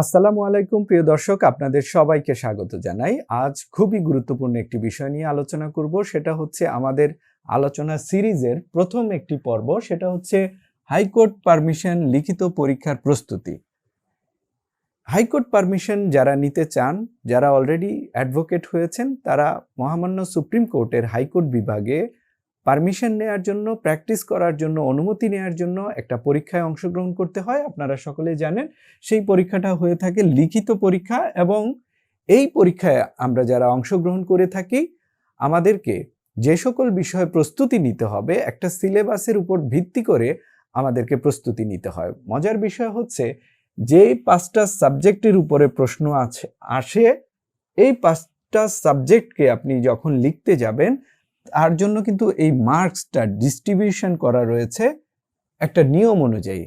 আসসালামু আলাইকুম, প্রিয় দর্শক, আপনাদের সবাইকে স্বাগত জানাই। আজ খুবই গুরুত্বপূর্ণ একটি বিষয় নিয়ে আলোচনা করব। সেটা হচ্ছে আমাদের আলোচনা সিরিজের প্রথম একটি পর্ব। সেটা হচ্ছে হাইকোর্ট পারমিশন লিখিত পরীক্ষার প্রস্তুতি। হাইকোর্ট পারমিশন যারা নিতে চান, যারা অলরেডি অ্যাডভোকেট হয়েছেন, তারা মহামান্য সুপ্রিম কোর্টের হাইকোর্ট বিভাগে পারমিশন নেওয়ার জন্য প্র্যাকটিস করার জন্য, অনুমতি নেওয়ার জন্য একটা পরীক্ষায় অংশগ্রহণ করতে হয়। আপনারা সকলে জানেন, সেই পরীক্ষাটা হয়ে থাকে লিখিত পরীক্ষা এবং এই পরীক্ষায় আমরা যারা অংশগ্রহণ করে থাকি, আমাদেরকে যে সকল বিষয়ে প্রস্তুতি নিতে হবে, একটা সিলেবাসের উপর ভিত্তি করে আমাদেরকে প্রস্তুতি নিতে হয়। মজার বিষয় হচ্ছে যে পাঁচটা সাবজেক্টের উপরে প্রশ্ন আছে, আসে, এই পাঁচটা সাবজেক্টকে আপনি যখন লিখতে যাবেন তার জন্য কিন্তু এই মার্কসটা ডিস্ট্রিবিউশন করা রয়েছে একটা নিয়ম অনুযায়ী।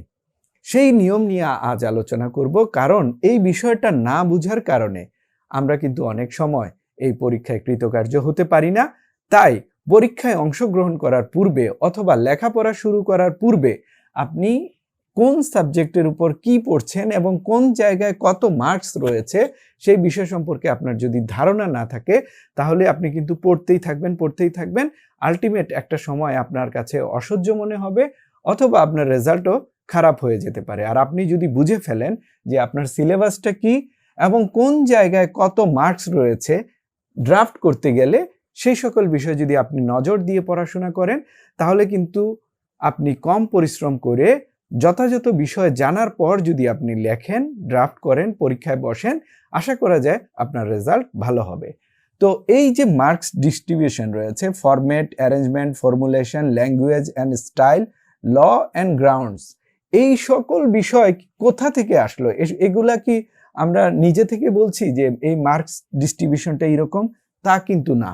সেই নিয়ম নিয়ে আজ আলোচনা করব, কারণ এই বিষয়টা না বুঝার কারণে আমরা কিন্তু অনেক সময় এই পরীক্ষায় কৃতকার্য হতে পারি না। তাই পরীক্ষায় অংশগ্রহণ করার পূর্বে অথবা লেখাপড়া শুরু করার পূর্বে আপনি কোন সাবজেক্টের উপর কি পড়ছেন এবং কোন জায়গায় কত মার্কস রয়েছে, সেই বিষয় সম্পর্কে আপনার যদি ধারণা না থাকে, তাহলে আপনি কিন্তু পড়তেই থাকবেন পড়তেই থাকবেন। আলটিমেট একটা সময় আপনার কাছে অসহ্য মনে হবে অথবা আপনার রেজাল্টও খারাপ হয়ে যেতে পারে। আর আপনি যদি বুঝে ফেলেন যে আপনার সিলেবাসটা কি এবং কোন জায়গায় কত মার্কস রয়েছে ড্রাফট করতে গেলে, সেই সকল বিষয় যদি আপনি নজর দিয়ে পড়াশোনা করেন, তাহলে কিন্তু আপনি কম পরিশ্রম করে যথাযথ বিষয় জানার পর যদি আপনি লেখেন ড্রাফট করেন, পরীক্ষায় বসেন, আশা করা যায় আপনার রেজাল্ট ভালো হবে। তো এই যে মার্কস ডিস্ট্রিবিউশন রয়েছে format arrangement formulation language and style law and grounds এই সকল বিষয় কোথা থেকে আসলো? এগুলা কি আমরা নিজে থেকে বলছি যে এই মার্কস ডিস্ট্রিবিউশনটা এরকম? তা কিন্তু না।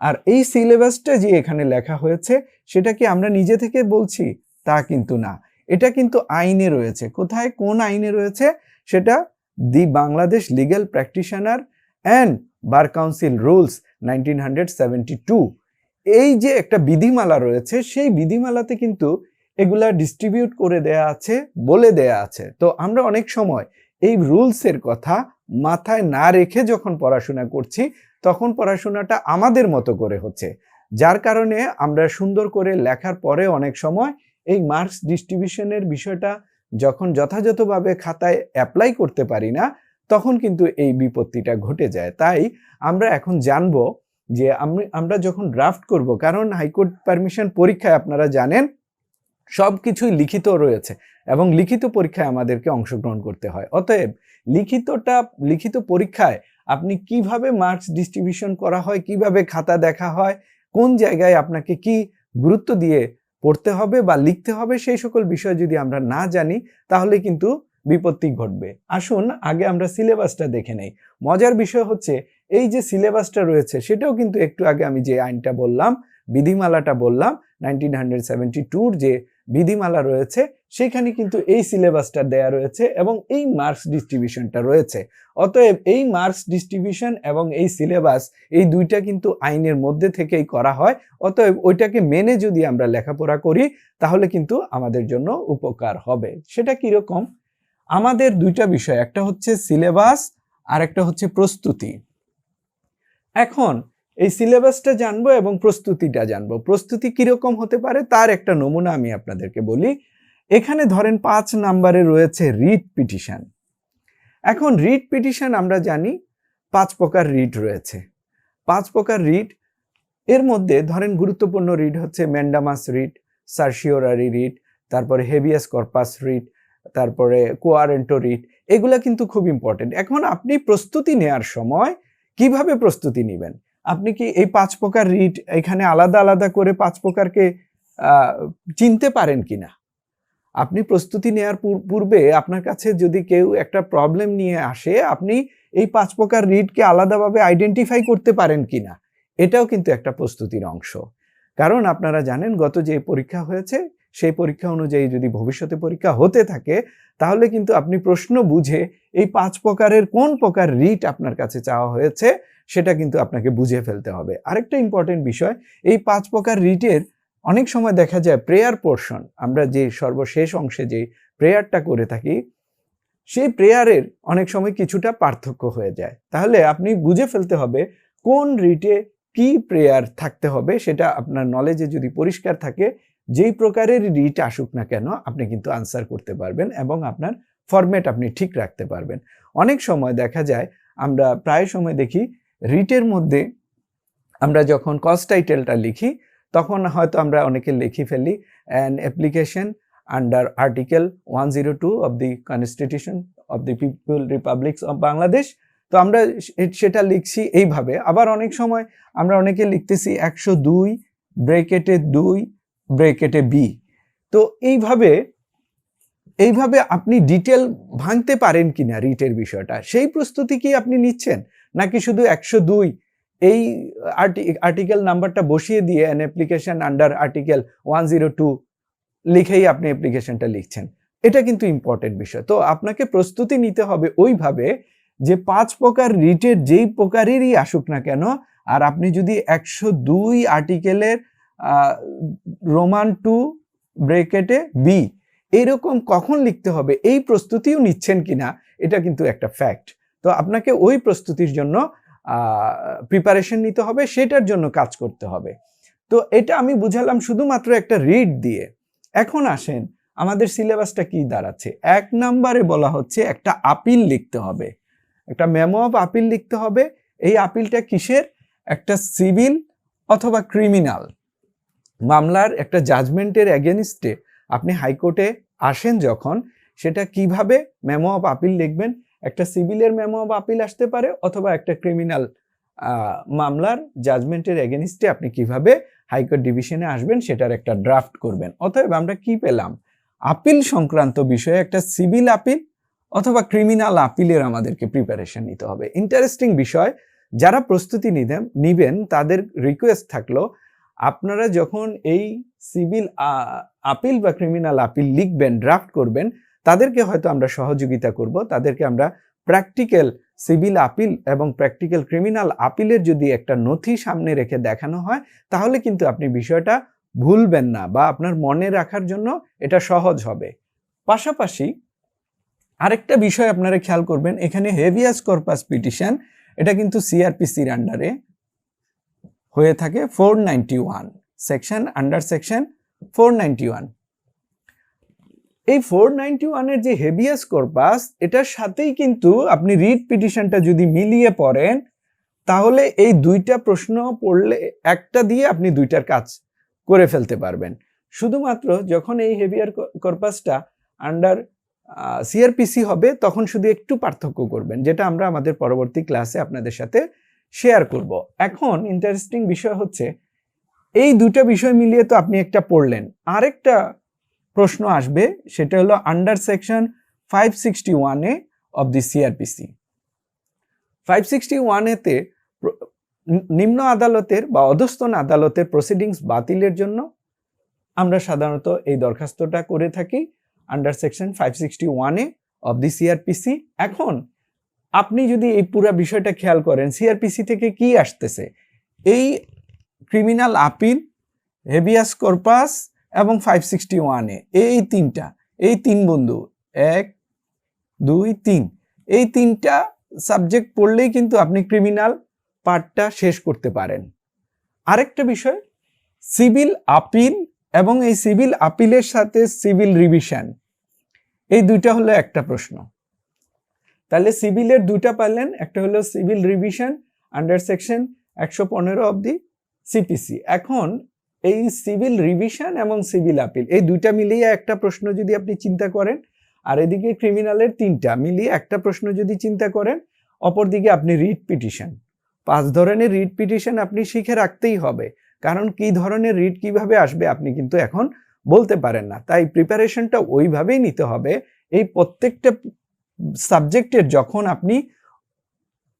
আর এই সিলেবাসটা যে এখানে লেখা হয়েছে, সেটা কি আমরা নিজে থেকে বলছি? তা কিন্তু না। এটা কিন্তু আইনে রয়েছে। কোথায়? কোন আইনে রয়েছে? সেটা the Bangladesh legal practitioner and bar council rules nineteen এই যে একটা বিধিমালা রয়েছে, সেই বিধিমালাতে কিন্তু এগুলা ডিস্ট্রিবিউট করে দেয়া আছে, বলে দেয়া আছে। তো আমরা অনেক সময় এই রুলসের কথা মাথায় না রেখে যখন পড়াশোনা করছি, তখন পড়াশোনাটা আমাদের মতো করে হচ্ছে। যার কারণে আমরা সুন্দর করে লেখার পরে অনেক সময় এই মার্কস ডিস্ট্রিবিউশনের বিষয়টা যখন যথাযথভাবে খাতায় অ্যাপ্লাই করতে পারি না, তখন কিন্তু এই বিপত্তিটা ঘটে যায়। তাই আমরা এখন জানব যে আমি- আমরা যখন ড্রাফট করব, কারণ হাইকোর্ট পারমিশন পরীক্ষায় আপনারা জানেন, সব কিছুই লিখিত রয়েছে এবং লিখিত পরীক্ষায় আমাদেরকে অংশগ্রহণ করতে হয়। অতএব লিখিতটা, লিখিত পরীক্ষায় আপনি কীভাবে মার্কস ডিস্ট্রিবিউশন করা হয়, কীভাবে খাতা দেখা হয়, কোন জায়গায় আপনাকে কি গুরুত্ব দিয়ে পড়তে হবে বা লিখতে হবে সেই সকল বিষয় যদি আমরা না জানি, তাহলে কিন্তু বিপত্তি ঘটবে। আসুন আগে আমরা সিলেবাসটা দেখে নেই। মজার বিষয় হচ্ছে, এই যে সিলেবাসটা রয়েছে, সেটাও কিন্তু একটু আগে আমি যে আইনটা বললাম, বিধিমালাটা বললাম নাইনটিন হান্ড্রেড সেভেন্টি টুর যে বিধিমালা রয়েছে, সেখানে কিন্তু এই সিলেবাসটা দেয়া রয়েছে এবং এই মার্কস ডিস্ট্রিবিউশনটা রয়েছে। অতএব এই মার্কস ডিস্ট্রিবিউশন এবং এই সিলেবাস এই দুইটা কিন্তু আইনের মধ্যে থেকেই করা হয়। অতএব ওইটাকে মেনে যদি আমরা লেখাপড়া করি, তাহলে কিন্তু আমাদের জন্য উপকার হবে। সেটা কীরকম? আমাদের দুইটা বিষয়, একটা হচ্ছে সিলেবাস আর একটা হচ্ছে প্রস্তুতি। এখন এই সিলেবাসটা জানব এবং প্রস্তুতিটা জানব। প্রস্তুতি কীরকম হতে পারে তার একটা নমুনা আমি আপনাদেরকে বলি। এখানে ধরেন পাঁচ নাম্বারে রয়েছে রিট পিটিশন। এখন রিট পিটিশন আমরা জানি পাঁচ প্রকার রিট রয়েছে। পাঁচ প্রকার রিট, এর মধ্যে ধরেন গুরুত্বপূর্ণ রিট হচ্ছে ম্যান্ডামাস রিট, সার্সিওরারি রিট, তারপরে হেভিয়াস কর্পাস রিট, তারপরে কোয়ারেন্টো রিট, এগুলা কিন্তু খুব ইম্পর্টেন্ট এখন আপনি প্রস্তুতি নেয়ার সময় কীভাবে প্রস্তুতি নেবেন? আপনি কি এই পাঁচ প্রকার রিট এখানে আলাদা আলাদা করে পাঁচ প্রকারকে চিনতে পারেন কি না? আপনি প্রস্তুতি নেওয়ার পূর্বে আপনার কাছে যদি কেউ একটা প্রবলেম নিয়ে আসে, আপনি এই পাঁচ প্রকার রিটকে আলাদাভাবে আইডেন্টিফাই করতে পারেন কিনা এটাও কিন্তু একটা প্রস্তুতির অংশ। কারণ আপনারা জানেন, গত যে পরীক্ষা হয়েছে, সেই পরীক্ষা অনুযায়ী যদি ভবিষ্যতে পরীক্ষা হতে থাকে, তাহলে কিন্তু আপনি প্রশ্ন বুঝে এই পাঁচ প্রকারের কোন প্রকার রিট আপনার কাছে চাওয়া হয়েছে সেটা কিন্তু আপনাকে বুঝে ফেলতে হবে। আরেকটা ইম্পর্টেন্ট বিষয়, এই পাঁচ প্রকার রিটের অনেক সময় দেখা যায় প্রেয়ার পোর্শন আমরা যে সর্বশেষ অংশে যে প্রেয়ারটা করে থাকি, সেই প্রেয়ারের অনেক সময় কিছুটা পার্থক্য হয়ে যায়। তাহলে আপনি বুঝে ফেলতে হবে কোন রিটে কি প্রেয়ার থাকতে হবে, সেটা আপনার নলেজে যদি পরিষ্কার থাকে, যেই প্রকারের রিট আসুক না কেন, আপনি কিন্তু আনসার করতে পারবেন এবং আপনার ফরম্যাট আপনি ঠিক রাখতে পারবেন। অনেক সময় দেখা যায়, আমরা প্রায় সময় দেখি রিটের মধ্যে আমরা যখন কস্ট টাইটেলটা লিখি, তখন হয়তো আমরা অনেকে লিখে ফেলি an application under article one zero two of the constitution of the people republics of Bangladesh তো আমরা সেটা লিখছি এইভাবে। আবার অনেক সময় আমরা অনেকে লিখতেছি একশো দুই ব্রেকেটে দুই ব্রেকেটে বি। তো এইভাবে এইভাবে আপনি ডিটেল ভাঙতে পারেন কিনা রিটের বিষয়টা, সেই প্রস্তুতি কি আপনি নিচ্ছেন? নাকি শুধু একশো দুই? এই আর্টিকেল নাম্বারটা বসিয়ে দিয়ে an application under article one zero two লিখেই আপনি অ্যাপ্লিকেশনটা লিখছেন। এটা কিন্তু ইম্পর্টেন্ট বিষয়। তো আপনাকে প্রস্তুতি নিতে হবে ওইভাবে যে পাঁচ প্রকার রিটের যেই প্রকারেরই আসুক না কেন, আর আপনি যদি একশো দুই আর্টিকেলের রোমান টু ব্রেকেটে বি এরকম কখন লিখতে হবে, এই প্রস্তুতিও নিচ্ছেন কিনা, এটা কিন্তু একটা ফ্যাক্ট তো আপনাকে ওই প্রস্তুতির জন্য প্রিপারেশন নিতে হবে, সেটার জন্য কাজ করতে হবে। তো এটা আমি বুঝালাম শুধুমাত্র একটা রিড দিয়ে। এখন আসেন, আমাদের সিলেবাসটা কি দাঁড়াচ্ছে? এক নাম্বারে বলা হচ্ছে একটা আপিল লিখতে হবে। একটা মেমো অফ আপিল লিখতে হবে। এই আপিলটা কিসের? একটা সিভিল অথবা ক্রিমিনাল মামলার একটা জাজমেন্টের এগেনস্টে আপনি হাইকোর্টে আসেন যখন, সেটা কীভাবে মেমো অফ আপিল লিখবেন একটা সিভিলের মেমো অফ আপিল আসতে পারে অথবা একটা ক্রিমিনাল মামলার জাজমেন্টের এগেনস্টে আপনি কীভাবে হাইকোর্ট ডিভিশনে আসবেন সেটার একটা ড্রাফট করবেন। অতএব আমরা কি পেলাম? আপিল সংক্রান্ত বিষয়ে একটা সিভিল আপিল অথবা ক্রিমিনাল আপিলের আমাদেরকে প্রিপারেশন নিতে হবে। ইন্টারেস্টিং বিষয়, যারা প্রস্তুতি নিবেন নিবেন, তাদের রিকোয়েস্ট থাকল, আপনারা যখন এই সিভিল আপিল বা ক্রিমিনাল আপিল লিখবেন ড্রাফট করবেন তাদেরকে হয়তো আমরা সহযোগিতা করব। তাদেরকে আমরা প্র্যাকটিক্যাল সিভিল আপিল এবং প্র্যাকটিক্যাল ক্রিমিনাল আপিলের যদি একটা নথি সামনে রেখে দেখানো হয়, তাহলে কিন্তু আপনি বিষয়টা ভুলবেন না বা আপনার মনে রাখার জন্য এটা সহজ হবে। পাশাপাশি আরেকটা বিষয় আপনারা খেয়াল করবেন, এখানে হেভিয়াস কর্পাস পিটিশন এটা কিন্তু সিআরপিসির আন্ডারে হয়ে থাকে। Four ninety one section under section four ninety one এই ফোর নাইনটি ওয়ানের যে হেভিয়াস কর্পাস এটার সাথেই কিন্তু আপনি রিট পিটিশনটা যদি মিলিয়ে পড়েন, তাহলে এই দুইটা প্রশ্ন পড়লে একটা দিয়ে আপনি দুইটার কাজ করে ফেলতে পারবেন। শুধুমাত্র যখন এই হেভিয়ার কর্পাসটা আন্ডার সিআরপিসি হবে, তখন শুধু একটু পার্থক্য করবেন, যেটা আমরা আমাদের পরবর্তী ক্লাসে আপনাদের সাথে শেয়ার করব। এখন ইন্টারেস্টিং বিষয় হচ্ছে, এই দুটো বিষয় মিলিয়ে তো আপনি একটা পড়লেন। আরেকটা প্রশ্ন আসবে, সেটা হলো আন্ডার সেকশন ফাইভ সিক্সটি ওয়ানে of the CrPC five sixty ওয়ানেতে নিম্ন আদালতের বা অধস্তন আদালতের প্রসিডিংস বাতিলের জন্য আমরা সাধারণত এই দরখাস্তটা করে থাকি আন্ডার সেকশন ফাইভ সিক্সটি ওয়ানে অব দি সিআরপিসি এখন আপনি যদি এই পুরো বিষয়টা খেয়াল করেন সিআরপিসি থেকে কি আসতেছে? এই ক্রিমিনাল আপিল হেভিয়াস কর্পাস এবং ফাইভ সিক্সটি ওয়ানে এই তিনটা, এই তিন বন্ধু, এক, দুই, তিন। এই তিনটা সাবজেক্ট পড়লেই কিন্তু আপনি ক্রিমিনাল পার্টটা শেষ করতে পারেন। আরেকটা বিষয় সিভিল আপিল এবং এই সিভিল আপিলের সাথে সিভিল রিভিশন এই দুইটা হলো একটা প্রশ্ন। তাহলে সিভিলের দুইটা পারলেন, একটা হলো সিভিল রিভিশন আন্ডার সেকশন একশো পনেরো অবধি সিপিসি এখন এই সিভিল রিভিশন এবং সিভিল আপিল, এই দুইটা মিলিয়ে একটা প্রশ্ন যদি আপনি চিন্তা করেন, আর এদিকে ক্রিমিনালের তিনটা মিলিয়ে একটা প্রশ্ন যদি চিন্তা করেন, অপরদিকে আপনি রিট পিটিশন। পাঁচ ধরনের রিট পিটিশন আপনি শিখে রাখতেই হবে, কারণ কি ধরনের রিট কীভাবে আসবে আপনি কিন্তু এখন বলতে পারেন না। তাই প্রিপারেশনটা ওইভাবেই নিতে হবে, এই প্রত্যেকটা সাবজেক্টের যখন আপনি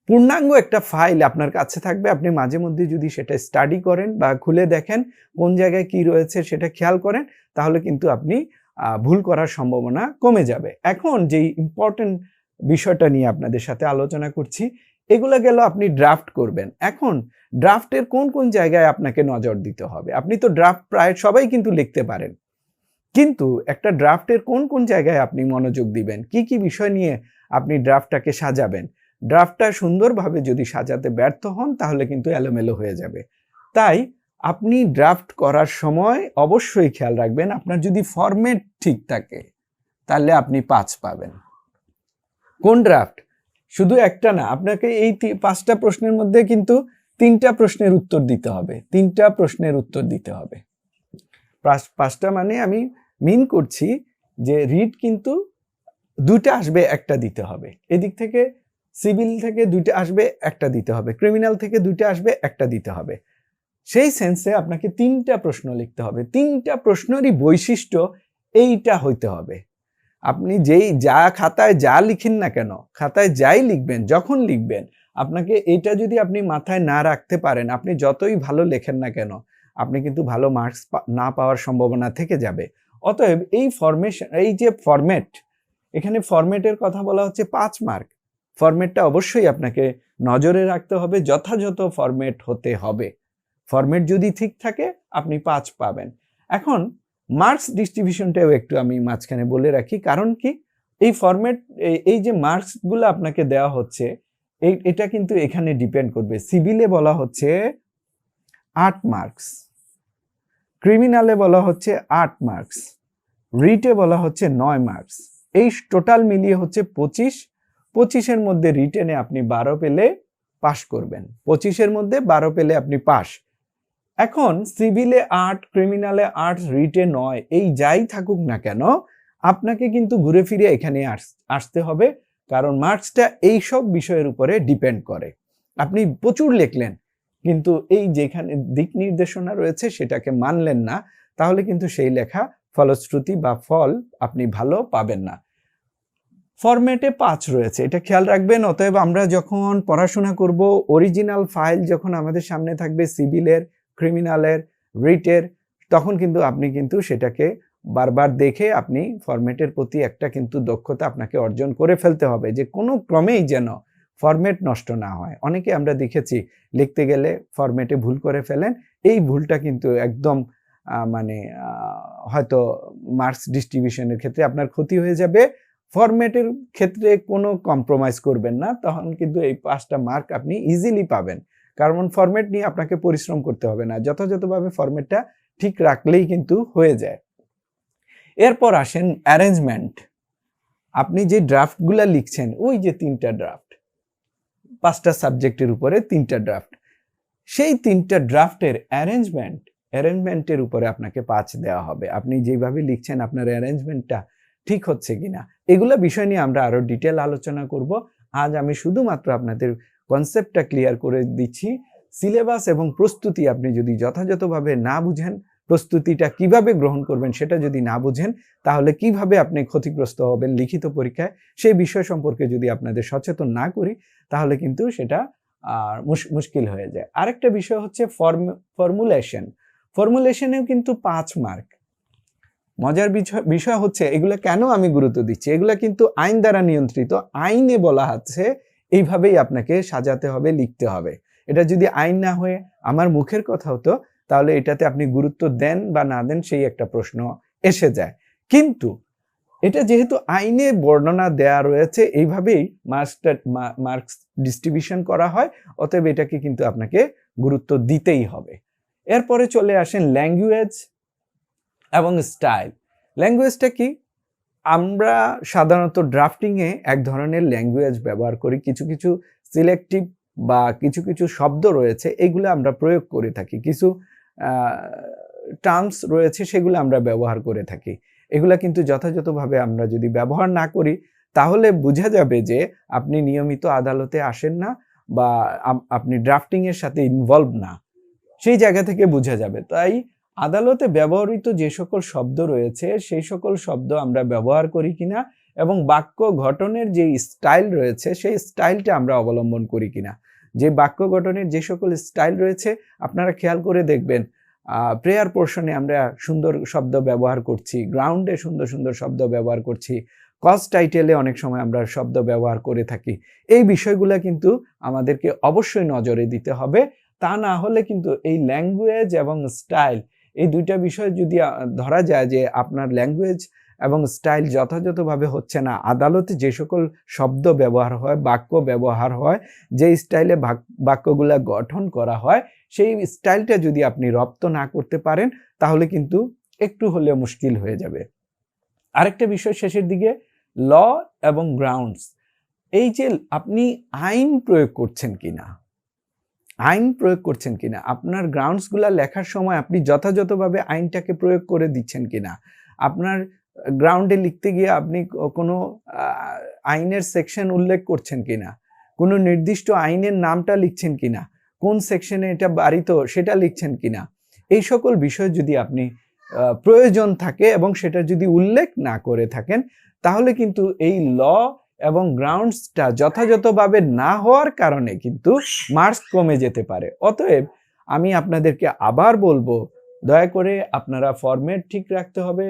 পূর্ণাঙ্গ একটা ফাইল আপনার কাছে থাকবে। আপনি মাঝে মধ্যে যদি সেটা স্টাডি করেন বা খুলে দেখেন কোন জায়গায় কি রয়েছে সেটা খেয়াল করেন, তাহলে কিন্তু আপনি ভুল করার সম্ভাবনা কমে যাবে। এখন যেই ইম্পর্টেন্ট বিষয়টা নিয়ে আপনাদের সাথে আলোচনা করছি, এগুলো গেল আপনি ড্রাফট করবেন। এখন ড্রাফটের কোন কোন জায়গায় আপনাকে নজর দিতে হবে? আপনি তো ড্রাফট প্রায় সবাই কিন্তু লিখতে পারেন। কিন্তু একটা ড্রাফটের কোন কোন জায়গায় আপনি মনোযোগ দিবেন? কি কি বিষয় নিয়ে আপনি ড্রাফটটাকে সাজাবেন? ড্রাফটটা সুন্দরভাবে যদি সাজাতে ব্যর্থ হন, তাহলে কিন্তু এলোমেলো হয়ে যাবে। তাই আপনি ড্রাফট করার সময় অবশ্যই খেয়াল রাখবেন, আপনার যদি ফরম্যাট ঠিক থাকে, তাহলে আপনি পাঁচ পাবেন। কোন ড্রাফট শুধু একটা না, আপনাকে এই পাঁচটা প্রশ্নের মধ্যে কিন্তু তিনটা প্রশ্নের উত্তর দিতে হবে, তিনটা প্রশ্নের উত্তর দিতে হবে। পাঁচটা মানে আমি মিন করছি যে রিড কিন্তু দুইটা আসবে, একটা দিতে হবে। এদিক থেকে সিভিল থেকে দুইটা আসবে, একটা দিতে হবে। ক্রিমিনাল থেকে দুইটা আসবে, একটা দিতে হবে। সেই সেন্সে আপনাকে তিনটা প্রশ্ন লিখতে হবে। তিনটা প্রশ্নেরই বৈশিষ্ট্য এইটা হইতে হবে। আপনি যেই, যা খাতায় যা লিখেন না কেন, খাতায় যাই লিখবেন, যখন লিখবেন, আপনাকে এটা যদি আপনি মাথায় না রাখতে পারেন, আপনি যতই ভালো লেখেন না কেন, আপনি কিন্তু ভালো মার্কস না পাওয়ার সম্ভাবনা থেকে যাবে। অতএব এই ফরমেশন এই যে ফরম্যাট এখানে ফরম্যাটের কথা বলা হচ্ছে পাঁচ মার্ক ফরম্যাটটা অবশ্যই আপনাকে নজরে রাখতে হবে, যথাযথ ফরম্যাট হতে হবে। ফরম্যাট যদি ঠিক থাকে, আপনি পাঁচ পাবেন। এখন মার্কস ডিস্ট্রিবিউশনটাও একটু আমি মাঝখানে বলে রাখি। কারণ কি? এই ফরম্যাট এই যে মার্কসগুলো আপনাকে দেওয়া হচ্ছে, এই, এটা কিন্তু এখানে ডিপেন্ড করবে। সিভিলে বলা হচ্ছে আট মার্কস ক্রিমিনালে বলা হচ্ছে আট মার্কস রিটে বলা হচ্ছে নয় মার্কস এই টোটাল মিলিয়ে হচ্ছে পঁচিশ পঁচিশের মধ্যে রিটেনে আপনি বারো পেলে পাশ করবেন। পঁচিশের মধ্যে বারো পেলে আপনি পাশ। এখন সিভিলে আর্ট, ক্রিমিনালে আর্ট, রিটে নয়, এই যাই থাকুক না কেন, আপনাকে কিন্তু ঘুরে ফিরে এখানে আস- আসতে হবে, কারণ মার্কসটা এই সব বিষয়ের উপরে ডিপেন্ড করে। আপনি প্রচুর লিখলেন, কিন্তু এই যেখানে দিক নির্দেশনা রয়েছে সেটাকে মানলেন না, তাহলে কিন্তু সেই লেখা ফলশ্রুতি বা ফল আপনি ভালো পাবেন না। ফরম্যাটে পাঁচ রয়েছে। এটা খেয়াল রাখবেন, অতএব আমরা যখন পড়াশোনা করব অরিজিনাল ফাইল যখন আমাদের সামনে থাকবে সিভিলের ক্রিমিনালের রিটের তখন কিন্তু আপনি কিন্তু সেটাকে বারবার দেখে আপনি ফরম্যাটের প্রতি একটা কিন্তু দক্ষতা আপনাকে অর্জন করে ফেলতে হবে যে কোনো ক্রমেই যেন ফরম্যাট নষ্ট না হয়। অনেকে আমরা দেখেছি, লিখতে গেলে ফরম্যাটে ভুল করে ফেলেন, এই ভুলটা কিন্তু একদম মানে হয়তো মার্কস ডিস্ট্রিবিউশনের ক্ষেত্রে আপনার ক্ষতি হয়ে যাবে। ফরম্যাটের ক্ষেত্রে কোনো কম্প্রোমাইজ করবেন না, তখন কিন্তু এই পাঁচটা মার্ক আপনি ইজিলি পাবেন। কারণ ফরম্যাট নিয়ে আপনাকে পরিশ্রম করতে হবে না, যথাযথভাবে ফরম্যাটটা ঠিক রাখলেই কিন্তু হয়ে যায়। এরপর আসেন অ্যারেঞ্জমেন্ট আপনি যে ড্রাফটগুলো লিখছেন, ওই যে তিনটা ড্রাফট পাঁচটা সাবজেক্টের উপরে তিনটা ড্রাফট সেই তিনটা ড্রাফটের অ্যারেঞ্জমেন্ট অ্যারেঞ্জমেন্টের উপরে আপনাকে পাঁচ দেওয়া হবে। আপনি যেভাবে লিখছেন আপনার অ্যারেঞ্জমেন্টটা ঠিক হচ্ছে কিনা? এগুলো বিষয় নিয়ে আমরা আরও ডিটেল আলোচনা করব। আজ আমি শুধুমাত্র আপনাদের কনসেপ্টটা ক্লিয়ার করে দিচ্ছি। সিলেবাস এবং প্রস্তুতি আপনি যদি যথাযথভাবে না বুঝেন, প্রস্তুতিটা কীভাবে গ্রহণ করবেন সেটা যদি না বুঝেন, তাহলে কীভাবে আপনি ক্ষতিগ্রস্ত হবেন লিখিত পরীক্ষায়, সেই বিষয় সম্পর্কে যদি আপনাদের সচেতন না করি, তাহলে কিন্তু সেটা মুশ- মুশকিল হয়ে যায়। আরেকটা বিষয় হচ্ছে ফর্ম ফর্মুলেশন ফর্মুলেশনেও কিন্তু পাঁচ মার্ক মজার বিষয় হচ্ছে এগুলো কেন আমি গুরুত্ব দিচ্ছি? এগুলো কিন্তু আইন দ্বারা নিয়ন্ত্রিত। আইনে বলা আছে, এইভাবেই আপনাকে সাজাতে হবে, লিখতে হবে। এটা যদি আইন না হয়ে আমার মুখের কথা হতো, তাহলে এটাতে আপনি গুরুত্ব দেন বা না দেন সেই একটা প্রশ্ন এসে যায়। কিন্তু এটা যেহেতু আইনে বর্ণনা দেয়া রয়েছে, এইভাবেই মার্কসটা মার্কস ডিস্ট্রিবিউশন করা হয়, অতএব এটাকে কিন্তু আপনাকে গুরুত্ব দিতেই হবে। এরপরে চলে আসেন ল্যাঙ্গুয়েজ। এবং স্টাইল। ল্যাঙ্গুয়েজটা কি? আমরা সাধারণত ড্রাফটিংয়ে এক ধরনের ল্যাঙ্গুয়েজ ব্যবহার করি। কিছু কিছু সিলেক্টিভ বা কিছু কিছু শব্দ রয়েছে, এগুলো আমরা প্রয়োগ করে থাকি। কিছু টার্মস রয়েছে, সেগুলো আমরা ব্যবহার করে থাকি। এগুলো কিন্তু যথাযথভাবে আমরা যদি ব্যবহার না করি, তাহলে বোঝা যাবে যে আপনি নিয়মিত আদালতে আসেন না বা আপনি ড্রাফটিংয়ের সাথে ইনভলভ না। সেই জায়গা থেকে বোঝা যাবে। তাই আদালতে ব্যবহৃত যে সকল শব্দ রয়েছে, সেই সকল শব্দ আমরা ব্যবহার করি কিনা এবং বাক্য গঠনের যে স্টাইল রয়েছে, সেই স্টাইলটা আমরা অবলম্বন করি কিনা। যে বাক্য গঠনের যে সকল স্টাইল রয়েছে, আপনারা খেয়াল করে দেখবেন প্রেয়ার পোর্শনে আমরা সুন্দর শব্দ ব্যবহার করছি গ্রাউন্ডে সুন্দর সুন্দর শব্দ ব্যবহার করছি কজ টাইটেলে অনেক সময় আমরা শব্দ ব্যবহার করে থাকি। এই বিষয়গুলো কিন্তু আমাদেরকে অবশ্যই নজরে দিতে হবে। তা না হলে কিন্তু এই ল্যাঙ্গুয়েজ এবং স্টাইল এই দুইটা বিষয় যদি ধরা যায় যে আপনার ল্যাঙ্গুয়েজ এবং স্টাইল যথাযথভাবে হচ্ছে না, আদালতে যে সকল শব্দ ব্যবহার হয়, বাক্য ব্যবহার হয়, যে স্টাইলে বাক্যগুলা গঠন করা হয়, সেই স্টাইলটা যদি আপনি রপ্ত না করতে পারেন, তাহলে কিন্তু একটু হলেও মুশকিল হয়ে যাবে। আরেকটা বিষয় শেষের দিকে ল এবং গ্রাউন্ডস এই যে আপনি আইন প্রয়োগ করছেন কিনা আইন প্রয়োগ করছেন কিনা? আপনার গ্রাউন্ডসগুলা লেখার সময় আপনি যথাযথভাবে আইনটাকে প্রয়োগ করে দিচ্ছেন কিনা? আপনার গ্রাউন্ডে লিখতে গিয়ে আপনি কোনো আইনের সেকশন উল্লেখ করছেন কিনা? কোনো নির্দিষ্ট আইনের নামটা লিখছেন কিনা? কোন সেকশনে এটা বাড়িত সেটা লিখছেন কিনা? এই সকল বিষয় যদি আপনি প্রয়োজন থাকে এবং সেটা যদি উল্লেখ না করে থাকেন, তাহলে কিন্তু এই ল এবং গ্রাউন্ডসটা যথাযথভাবে না হওয়ার কারণে কিন্তু মার্কস কমে যেতে পারে। অতএব আমি আপনাদেরকে আবার বলব, দয়া করে আপনারা ফরম্যাট ঠিক রাখতে হবে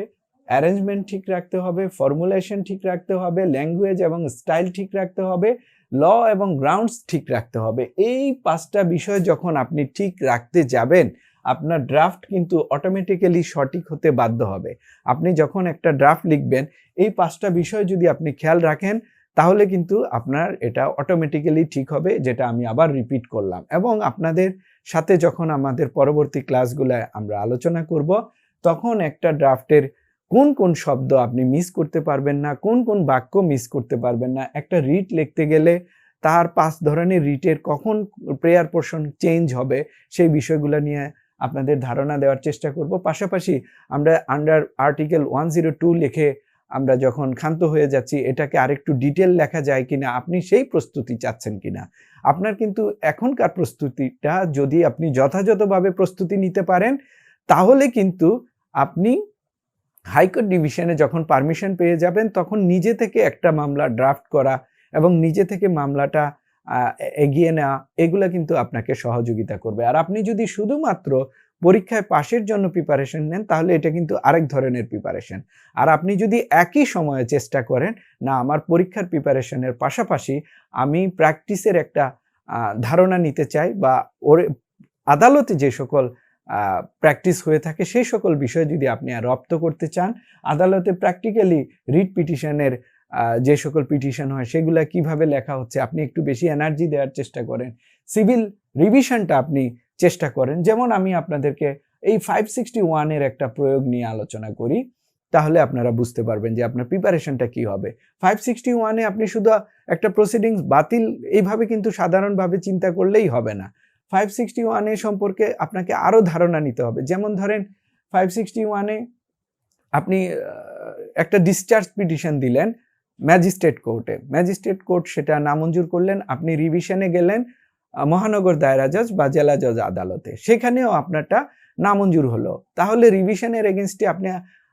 অ্যারেঞ্জমেন্ট ঠিক রাখতে হবে ফর্মুলেশন ঠিক রাখতে হবে ল্যাঙ্গুয়েজ এবং স্টাইল ঠিক রাখতে হবে ল এবং গ্রাউন্ডস ঠিক রাখতে হবে। এই পাঁচটা বিষয় যখন আপনি ঠিক রাখতে যাবেন, আপনার ড্রাফট কিন্তু অটোমেটিক্যালি সঠিক হতে বাধ্য হবে। আপনি যখন একটা ড্রাফট লিখবেন, এই পাঁচটা বিষয় যদি আপনি খেয়াল রাখেন তাহলে কিন্তু আপনার এটা অটোমেটিক্যালি ঠিক হবে, যেটা আমি আবার রিপিট করলাম। এবং আপনাদের সাথে যখন আমাদের পরবর্তী ক্লাসগুলোয় আমরা আলোচনা করব, তখন একটা ড্রাফটের কোন কোন শব্দ আপনি মিস করতে পারবেন না, কোন কোন বাক্য মিস করতে পারবেন না, একটা রিট লিখতে গেলে তার পাঁচ ধরনের রিটের কখন প্রেয়ার পোর্শন চেঞ্জ হবে, সেই বিষয়গুলো নিয়ে আপনাদের ধারণা দেওয়ার চেষ্টা করব। পাশাপাশি আমরা under article one zero two লিখে আমরা যখন ক্ষান্ত হয়ে যাচ্ছি, এটাকে আরেকটু ডিটেল লেখা যায় কিনা, আপনি সেই প্রস্তুতি চাচ্ছেন কিনা? আপনার কিন্তু এখনকার প্রস্তুতিটা যদি আপনি যথাযথভাবে প্রস্তুতি নিতে পারেন, তাহলে কিন্তু আপনি হাইকোর্ট ডিভিশনে যখন পারমিশন পেয়ে যাবেন, তখন নিজে থেকে একটা মামলা ড্রাফট করা এবং নিজে থেকে মামলাটা এগিয়ে নেওয়া, এগুলা কিন্তু আপনাকে সহযোগিতা করবে। আর আপনি যদি শুধুমাত্র পরীক্ষায় পাশের জন্য প্রিপারেশন নেন, তাহলে এটা কিন্তু আরেক ধরনের প্রিপারেশন আর আপনি যদি একই সময়ে চেষ্টা করেন, না, আমার পরীক্ষার প্রিপারেশনের পাশাপাশি আমি প্র্যাকটিসের একটা ধারণা নিতে চাই বা ওর, আদালতে যে সকল প্র্যাকটিস হয়ে থাকে, সেই সকল বিষয় যদি আপনি আর রপ্ত করতে চান, আদালতে প্র্যাকটিক্যালি রিট পিটিশনের যে সকল পিটিশন হয়, সেগুলা কীভাবে লেখা হচ্ছে, আপনি একটু বেশি এনার্জি দেওয়ার চেষ্টা করেন। সিভিল রিভিশনটা আপনি চেষ্টা করেন। যেমন আমি আপনাদেরকে এই ফাইভ সিক্সটি ওয়ানের একটা প্রয়োগ নিয়ে আলোচনা করি, তাহলে আপনারা বুঝতে পারবেন যে আপনার প্রিপারেশনটা কি হবে। ফাইভ সিক্সটি ওয়ানে আপনি শুধু একটা প্রসিডিংস বাতিল এইভাবে কিন্তু সাধারণভাবে চিন্তা করলেই হবে না। ফাইভ সিক্সটি ওয়ানে সম্পর্কে আপনাকে আরও ধারণা নিতে হবে। যেমন ধরেন ফাইভ সিক্সটি ওয়ানে আপনি একটা ডিসচার্জ পিটিশন দিলেন ম্যাজিস্ট্রেট কোর্টে ম্যাজিস্ট্রেট কোর্ট সেটা নামঞ্জুর করলেন, আপনি রিভিশনে গেলেন মহানগর দায়রা জজ বা জেলা জজ আদালতে। সেখানেও আপনারটা নামঞ্জুর হলো। তাহলে রিভিশনের এগেনস্টে আপনি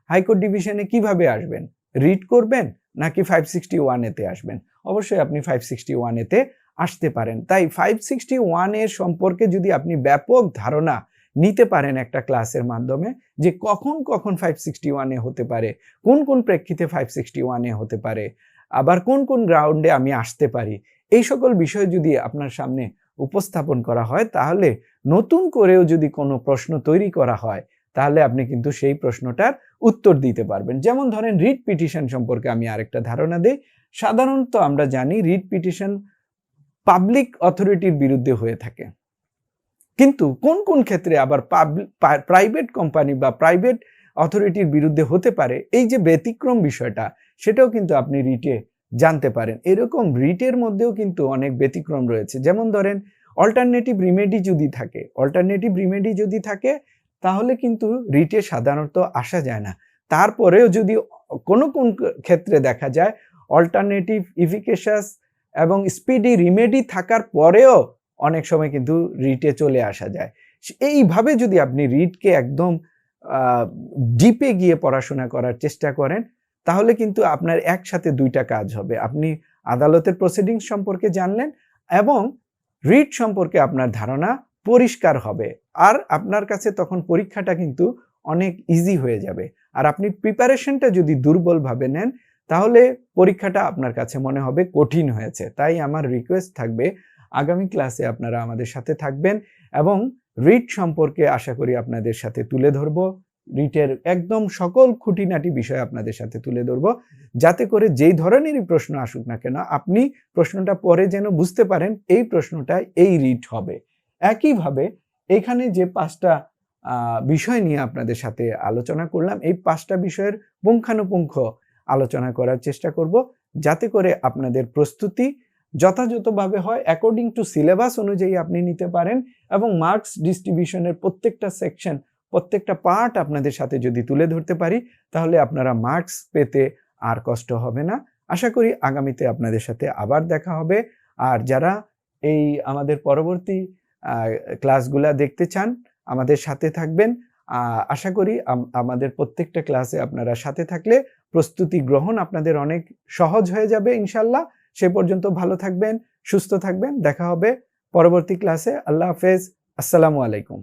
হাইকোর্ট ডিভিশনে কীভাবে আসবেন? রিড করবেন নাকি ফাইভ সিক্সটি ওয়ানেতে আসবেন? অবশ্যই আপনি ফাইভ সিক্সটি ওয়ানেতে আসতে পারেন। তাই ফাইভ সিক্সটি ওয়ানের সম্পর্কে যদি আপনি ব্যাপক ধারণা নিতে পারেন একটা ক্লাসের মাধ্যমে, যে কখন কখন ফাইভ সিক্সটি ওয়ানে হতে পারে, কোন কোন প্রেক্ষিতে ফাইভ সিক্সটি ওয়ানে হতে পারে, আবার কোন কোন গ্রাউন্ডে আমি আসতে পারি, এই সকল বিষয় যদি আপনার সামনে উপস্থাপন করা হয়, তাহলে নতুন করেও যদি কোনো প্রশ্ন তৈরি করা হয়, তাহলে আপনি কিন্তু সেই প্রশ্নটার উত্তর দিতে পারবেন। যেমন ধরেন রিট পিটিশন সম্পর্কে আমি আরেকটা ধারণা দিই। সাধারণত আমরা জানি রিট পিটিশন পাবলিক অথরিটির বিরুদ্ধে হয়ে থাকে। কিন্তু কোন কোন ক্ষেত্রে আবার প্রাইভেট কোম্পানি বা প্রাইভেট অথরিটির বিরুদ্ধে হতে পারে, এই যে ব্যতিক্রম বিষয়টা, সেটাও কিন্তু আপনি রিটে জানতে পারেন। এরকম রিটের মধ্যেও কিন্তু অনেক ব্যতিক্রম রয়েছে। যেমন ধরেন অল্টারনেটিভ রিমেডি যদি থাকে অল্টারনেটিভ রিমেডি যদি থাকে, তাহলে কিন্তু রিটে সাধারণত আসা যায় না। তারপরেও যদি কোনো কোন ক্ষেত্রে দেখা যায় অল্টারনেটিভ ইফিকেশাস এবং স্পিডি রিমেডি থাকার পরেও অনেক সময় কিন্তু রিটে চলে আসা যায়। এইভাবে যদি আপনি রিটকে একদম ডিপে গিয়ে পড়াশোনা করার চেষ্টা করেন তাহলে কিন্তু আপনার একসাথে দুইটা কাজ হবে। আপনি আদালতের প্রসিডিংস সম্পর্কে জানলেন এবং রিট সম্পর্কে আপনার ধারণা পরিষ্কার হবে। আর আপনার কাছে তখন পরীক্ষাটা কিন্তু অনেক ইজি হয়ে যাবে। আর আপনি প্রিপারেশনটা যদি দুর্বলভাবে নেন, তাহলে পরীক্ষাটা আপনার কাছে মনে হবে কঠিন হয়েছে। তাই আমার রিকোয়েস্ট থাকবে, আগামী ক্লাসে আপনারা আমাদের সাথে থাকবেন এবং রিট সম্পর্কে আশা করি আপনাদের সাথে তুলে ধরব। রিটের একদম সকল খুঁটিনাটি বিষয় আপনাদের সাথে তুলে ধরব। যাতে করে যেই ধরনেরই প্রশ্ন আসুক না কেন, আপনি প্রশ্নটা পরে যেন বুঝতে পারেন এই প্রশ্নটা এই রিট হবে। একইভাবে এখানে যে পাঁচটা বিষয় নিয়ে আপনাদের সাথে আলোচনা করলাম, এই পাঁচটা বিষয়ের পুঙ্খানুপুঙ্খ আলোচনা করার চেষ্টা করব। যাতে করে আপনাদের প্রস্তুতি যথাযথভাবে হয় অ্যাকর্ডিং টু সিলেবাস অনুযায়ী আপনি নিতে পারেন এবং মার্কস ডিস্ট্রিবিউশনের প্রত্যেকটা সেকশন প্রত্যেকটা পার্ট আপনাদের সাথে যদি তুলে ধরতে পারি, তাহলে আপনারা মার্কস পেতে আর কষ্ট হবে না। আশা করি আগামীতে আপনাদের সাথে আবার দেখা হবে। আর যারা এই আমাদের পরবর্তী ক্লাসগুলা দেখতে চান, আমাদের সাথে থাকবেন। আশা করি আমাদের প্রত্যেকটা ক্লাসে আপনারা সাথে থাকলে প্রস্তুতি গ্রহণ আপনাদের অনেক সহজ হয়ে যাবে ইনশাল্লাহ সে পর্যন্ত ভালো থাকবেন, সুস্থ থাকবেন। দেখা হবে পরবর্তী ক্লাসে আল্লাহ হাফেজ। আসসালামু আলাইকুম।